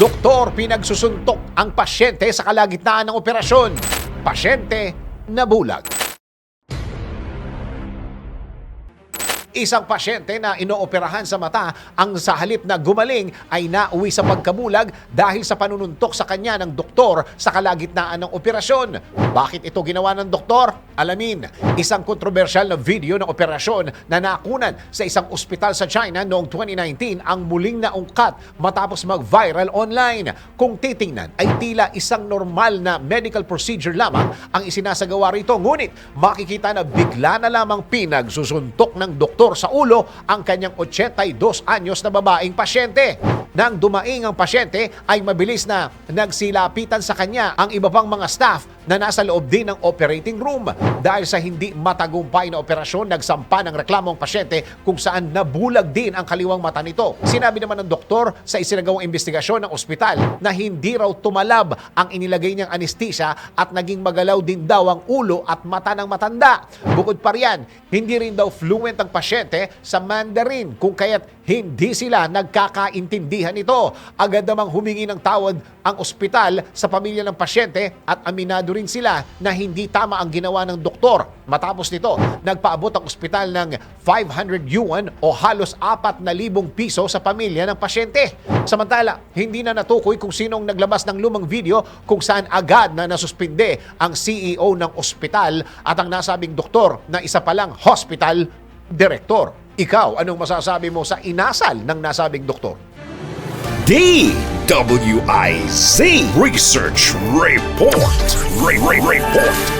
Doktor pinagsusuntok ang pasyente sa kalagitnaan ng operasyon. Pasyente nabulag. Isang pasyente na inooperahan sa mata ang sa halip na gumaling ay nauwi sa pagkabulag dahil sa panununtok sa kanya ng doktor sa kalagitnaan ng operasyon. Bakit ito ginawa ng doktor? Alamin, isang kontrobersyal na video ng operasyon na nakunan sa isang ospital sa China noong 2019 ang muling naungkat matapos mag-viral online. Kung titingnan ay tila isang normal na medical procedure lamang ang isinasagawa rito. Ngunit makikita na bigla na lamang pinagsusuntok ng doktor sa ulo ang kanyang 82 anyos na babaeng pasyente. Nang dumaing ang pasyente ay mabilis na nagsilapitan sa kanya ang iba pang mga staff na nasa loob din ng operating room. Dahil sa hindi matagumpay na operasyon, nagsampa ng reklamo ang pasyente kung saan nabulag din ang kaliwang mata nito. Sinabi naman ng doktor sa isinagawang investigasyon ng ospital na hindi raw tumalab ang inilagay niyang anesthesia at naging magalaw din daw ang ulo at mata ng matanda. Bukod pa riyan, hindi rin daw fluent ang pasyente sa Mandarin kung kaya't hindi sila nagkakaintindihan ito. Agad namang humingi ng tawad ang ospital sa pamilya ng pasyente at aminado rin sila na hindi tama ang ginawa ng doktor. Matapos nito, nagpaabot ang ospital ng 500 yuan o halos 4,000 piso sa pamilya ng pasyente. Samantala, hindi na natukoy kung sinong naglabas ng lumang video kung saan agad na nasuspinde ang CEO ng ospital at ang nasabing doktor na isa palang hospital director. Ikaw, anong masasabi mo sa inasal ng nasabing doktor? DWIZ Research Report. Re- Re- Report.